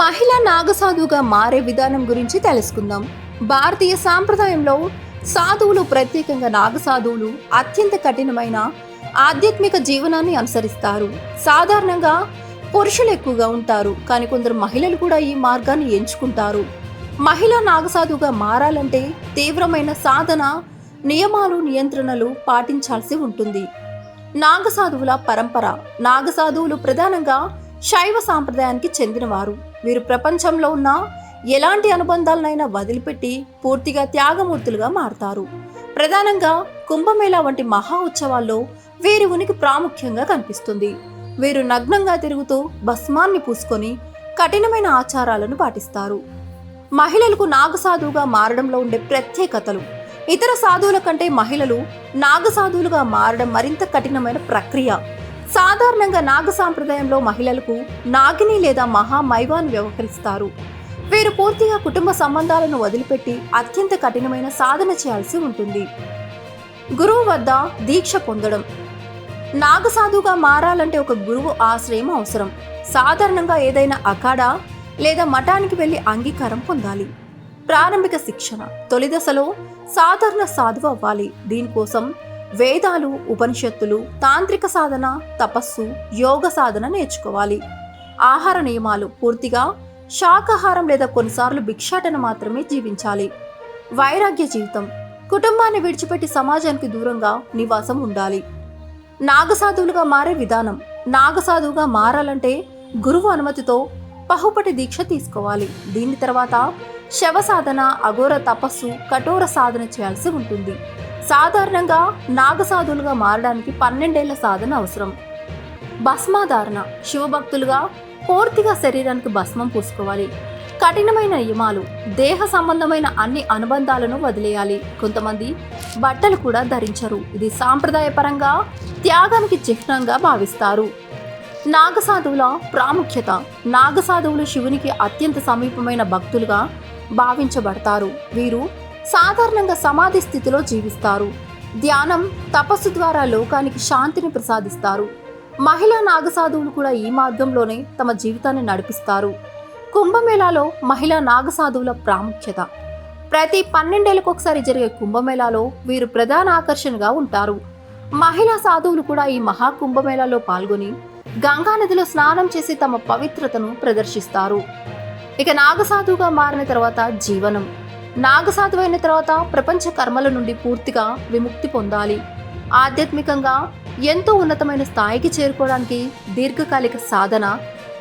మహిళ నాగసాధువుగా మారే విధానం గురించి తెలుసుకుందాం. భారతీయ సాంప్రదాయంలో సాధువులు ప్రత్యేకంగా నాగసాధువులు అత్యంత కఠినమైన ఆధ్యాత్మిక జీవనాన్ని అనుసరిస్తారు. సాధారణంగా పురుషులు ఎక్కువగా ఉంటారు కానీ కొందరు మహిళలు కూడా ఈ మార్గాన్ని ఎంచుకుంటారు. మహిళ నాగసాధువుగా మారాలంటే తీవ్రమైన సాధన నియమాలు నియంత్రణలు పాటించాల్సి ఉంటుంది. నాగసాధువుల పరంపర నాగసాధువులు ప్రధానంగా శైవ సాంప్రదాయానికి చెందినవారు. వీరు ప్రపంచంలో ఉన్న ఎలాంటి అనుబంధాలనైనా వదిలిపెట్టి పూర్తిగా త్యాగమూర్తులుగా మారతారు. ప్రధానంగా కుంభమేళా వంటి మహా ఉత్సవాల్లో వీరి ఉనికి ప్రాముఖ్యంగా కనిపిస్తుంది. వీరు నగ్నంగా తిరుగుతూ భస్మాన్ని పూసుకొని కఠినమైన ఆచారాలను పాటిస్తారు. మహిళలకు నాగసాధువుగా మారడంలో ఉండే ప్రత్యేకతలు. ఇతర సాధువుల కంటే మహిళలు నాగసాధువులుగా మారడం మరింత కఠినమైన ప్రక్రియ. సాధారణంగా నాగ సాంప్రదాయంలో మహిళలకు నాగిని లేదా మహామైవాన్ వ్యవహరిస్తారు. వీరు పూర్తిగా కుటుంబ సంబంధాలను వదిలిపెట్టి అత్యంత కఠినమైన సాధన చేయాల్సి ఉంటుంది. గురువు వద్ద దీక్ష పొందడం. నాగసాధుగా మారాలంటే ఒక గురువు ఆశ్రయం అవసరం. సాధారణంగా ఏదైనా అఖాడా లేదా మఠానికి వెళ్ళి అంగీకారం పొందాలి. ప్రారంభిక శిక్షణ. తొలి దశలో సాధారణ సాధువు అవ్వాలి. దీనికోసం వేదాలు ఉపనిషత్తులు తాంత్రిక సాధన తపస్సు యోగ సాధన నేర్చుకోవాలి. ఆహార నియమాలు పూర్తిగా శాకాహారం లేదా కొన్నిసార్లు భిక్షాటన మాత్రమే జీవించాలి. వైరాగ్య జీవితం. కుటుంబాన్ని విడిచిపెట్టి సమాజానికి దూరంగా నివాసం ఉండాలి. నాగసాధువులుగా మారే విధానం. నాగసాధువుగా మారాలంటే గురువు అనుమతితో బహుపటి దీక్ష తీసుకోవాలి. దీని తర్వాత శవ సాధన అఘోర తపస్సు కఠోర సాధన చేయాల్సి ఉంటుంది. సాధారణంగా నాగసాధువులుగా మారడానికి పన్నెండేళ్ళ సాధన అవసరం. భస్మాధారణ శివభక్తులుగా పూర్తిగా శరీరానికి భస్మం పూసుకోవాలి. కఠినమైన నియమాలు దేహ సంబంధమైన అన్ని అనుబంధాలను వదిలేయాలి. కొంతమంది బట్టలు కూడా ధరించరు. ఇది సాంప్రదాయపరంగా త్యాగానికి చిహ్నంగా భావిస్తారు. నాగసాధువుల ప్రాముఖ్యత నాగసాధువులు శివునికి అత్యంత సమీపమైన భక్తులుగా భావించబడతారు. వీరు సాధారణంగా సమాధి స్థితిలో జీవిస్తారు. ధ్యానం తపస్సు ద్వారా లోకానికి శాంతిని ప్రసాదిస్తారు. మహిళా నాగసాధువులు కూడా ఈ మార్గంలోనే తమ జీవితాన్ని నడిపిస్తారు. కుంభమేళాలో మహిళా నాగసాధువుల ప్రాముఖ్యత. ప్రతి పన్నెండేళ్ళకు ఒకసారి జరిగే కుంభమేళాలో వీరు ప్రధాన ఆకర్షణగా ఉంటారు. మహిళా సాధువులు కూడా ఈ మహా కుంభమేళాలో పాల్గొని గంగా నదిలో స్నానం చేసి తమ పవిత్రతను ప్రదర్శిస్తారు. ఇక నాగసాధువుగా మారిన తర్వాత జీవనం. నాగసాధువైన అయిన తర్వాత ప్రపంచ కర్మల నుండి పూర్తిగా విముక్తి పొందాలి. ఆధ్యాత్మికంగా ఎంతో ఉన్నతమైన స్థాయికి చేరుకోవడానికి దీర్ఘకాలిక సాధన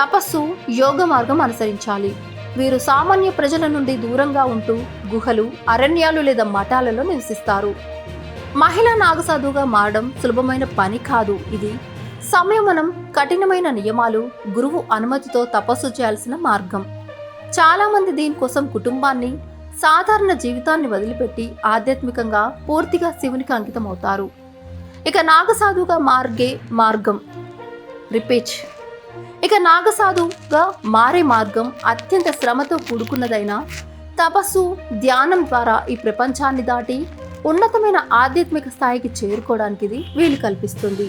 తపస్సు యోగ మార్గం అనుసరించాలి. వీరు సామాన్య ప్రజల నుండి దూరంగా ఉంటూ గుహలు అరణ్యాలు లేదా మఠాలలో నివసిస్తారు. మహిళా నాగసాధువుగా మారడం సులభమైన పని కాదు ఇది. సంయమనం కఠినమైన నియమాలు గురువు అనుమతితో తపస్సు చేయాల్సిన మార్గం. చాలామంది దీనికోసం కుటుంబాన్ని సాధారణ జీవితాన్ని వదిలిపెట్టి ఆధ్యాత్మికంగా పూర్తిగా శివునికి అంకితమవుతారు. ఇక నాగసాధుగా మార్గే మార్గం. రిపేచ్. ఇక నాగసాధుగా మారే మార్గం అత్యంత శ్రమతో కూడుకున్నదైన తపస్సు ధ్యానం ద్వారా ఈ ప్రపంచాన్ని దాటి ఉన్నతమైన ఆధ్యాత్మిక స్థాయికి చేరుకోవడానికి ఇది వీలు కల్పిస్తుంది.